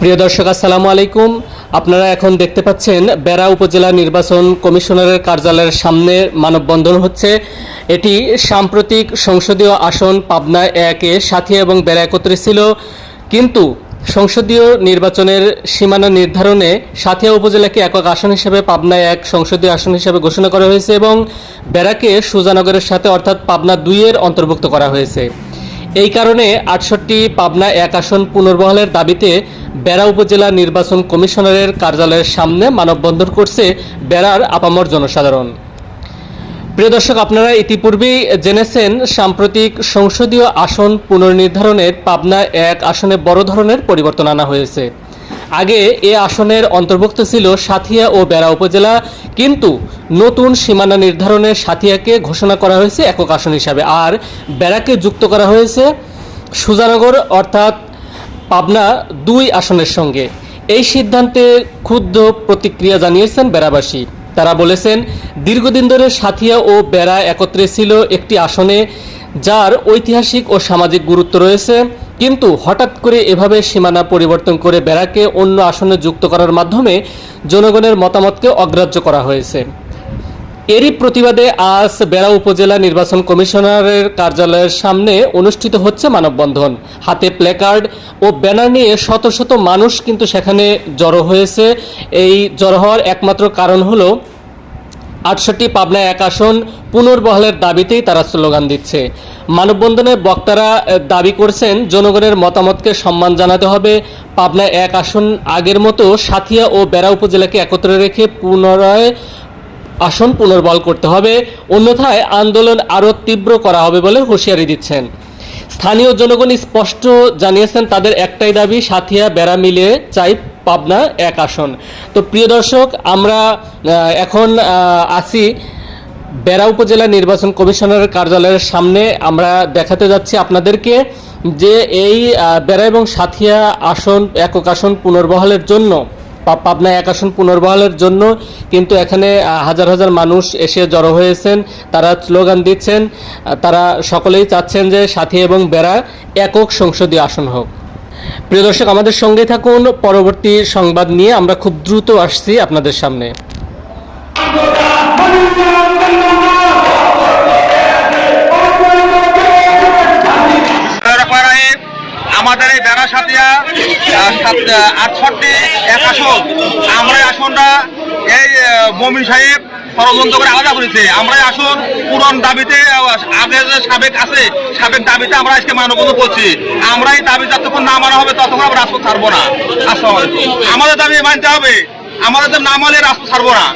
প্রিয় দর্শক, আসসালামু আলাইকুম। আপনারা এখন দেখতে পাচ্ছেন বেড়া উপজেলা নির্বাচন কমিশনারের কার্যালয়ের সামনে মানববন্ধন হচ্ছে। এটি সাম্প্রতিক সংসদীয় আসন পাবনা একে সাথী এবং বেড়া একত্রে ছিল। কিন্তু সংসদীয় নির্বাচনের সীমানা নির্ধারণে সাথিয়া উপজেলাকে একক আসন হিসেবে পাবনা এক সংসদীয় আসন হিসেবে ঘোষণা করা হয়েছে এবং বেড়াকে সুজানগরের সাথে অর্থাৎ পাবনা দুইয়ের অন্তর্ভুক্ত করা হয়েছে। এই কারণে আটষট্টি পাবনা এক আসন পুনর্বহালের দাবিতে বেড়া উপজেলা নির্বাচন কমিশনারের কার্যালয়ের সামনে মানববন্ধন করছে বেড়ার আপামর জনসাধারণ। প্রিয় দর্শক, আপনারা ইতিপূর্বেই জেনেছেন, সাম্প্রতিক সংসদীয় আসন পুনর্নির্ধারণের পাবনা এক আসনে বড় ধরনের পরিবর্তন আনা হয়েছে। আগে এ আসনের অন্তর্ভুক্ত ছিল সাথিয়া ও বেড়া উপজেলা, কিন্তু নতুন সীমানা নির্ধারণে সাথিয়াকে ঘোষণা করা হয়েছে একক আসন হিসাবে। আর বেড়াকে যুক্ত করা হয়েছে সুজানগর অর্থাৎ পাবনা দুই আসনের সঙ্গে। এই সিদ্ধান্তে ক্ষুব্ধ প্রতিক্রিয়া জানিয়েছেন বেড়াবাসী। তারা বলেছেন, দীর্ঘদিন ধরে সাথিয়া ও বেড়া একত্রে ছিল একটি আসনে, যার ঐতিহাসিক ও সামাজিক গুরুত্ব রয়েছে। কিন্তু হঠাৎ করে এভাবে সীমানা পরিবর্তন করে বেড়াকে অন্য আসনে যুক্ত করার মাধ্যমে জনগণের মতামতকে অগ্রাহ্য করা হয়েছে। এরই প্রতিবাদে আজ বেড়া উপজেলা নির্বাচন কমিশনারের কার্যালয়ের সামনে অনুষ্ঠিত হচ্ছে মানববন্ধন। হাতে প্ল্যাকার্ড ও ব্যানার নিয়ে শত শত মানুষ কিন্তু সেখানে জড়ো হয়েছে। এই জড়ো হওয়ার একমাত্র কারণ হলো আটষট্টি পাবনা এক আসন পুনর্বহালের দাবিতেই তারা স্লোগান দিচ্ছে। মানববন্ধনে বক্তারা দাবি করছেন, জনগণের মতামতকে সম্মান জানাতে হবে। পাবনা এক আসন আগের মতো সাথিয়া ও বেড়া উপজেলাকে একত্রে রেখে পুনরায় আসন পুনর্বল করতে হবে। অন্যথায় আন্দোলন আরও তীব্র করা হবে বলে হুঁশিয়ারি দিচ্ছেন। স্থানীয় জনগণ স্পষ্ট জানিয়েছেন, তাদের একটাই দাবি, সাথিয়া বেড়া মিলিয়ে চাই পাবনা এক আসন। তো প্রিয় দর্শক, আমরা এখন আছি বেড়া উপজেলা নির্বাচন কমিশনারের কার্যালয়ের সামনে। আমরা দেখাতে যাচ্ছি আপনাদেরকে যে এই বেড়া এবং সাথিয়া আসন, একক আসন পুনর্বহালের জন্য পাবনা এক আসন পুনর্বহালের জন্য কিন্তু এখানে হাজার হাজার মানুষ এসে জড়ো হয়েছেন, তারা স্লোগান দিচ্ছেন তারা সকলেই চাচ্ছেন যে সাথী এবং বেড়া একক সংসদীয় আসন হোক। প্রিয় দর্শক, আমাদের সঙ্গে থাকুন, পরবর্তী সংবাদ নিয়ে আমরা খুব দ্রুত আসছি আপনাদের সামনে। আটষট্টি, এক আসন। আমরা আসনটা এই মমিন সাহেব ষড়যন্ত্র করে আলাদা করেছে। আমরা দাবিতে আগে যে সাবেক আছে, সাবেক দাবিতে আমরা আজকে মানবন্ধ করছি। আমরা এই দাবি যতক্ষণ না মানা হবে, ততক্ষণ আমরা রাষ্ট্র ছাড়বো না। আসসালামু। আমাদের দাবি মানতে হবে। আমাদের না মানলে রাষ্ট্র ছাড়বো না।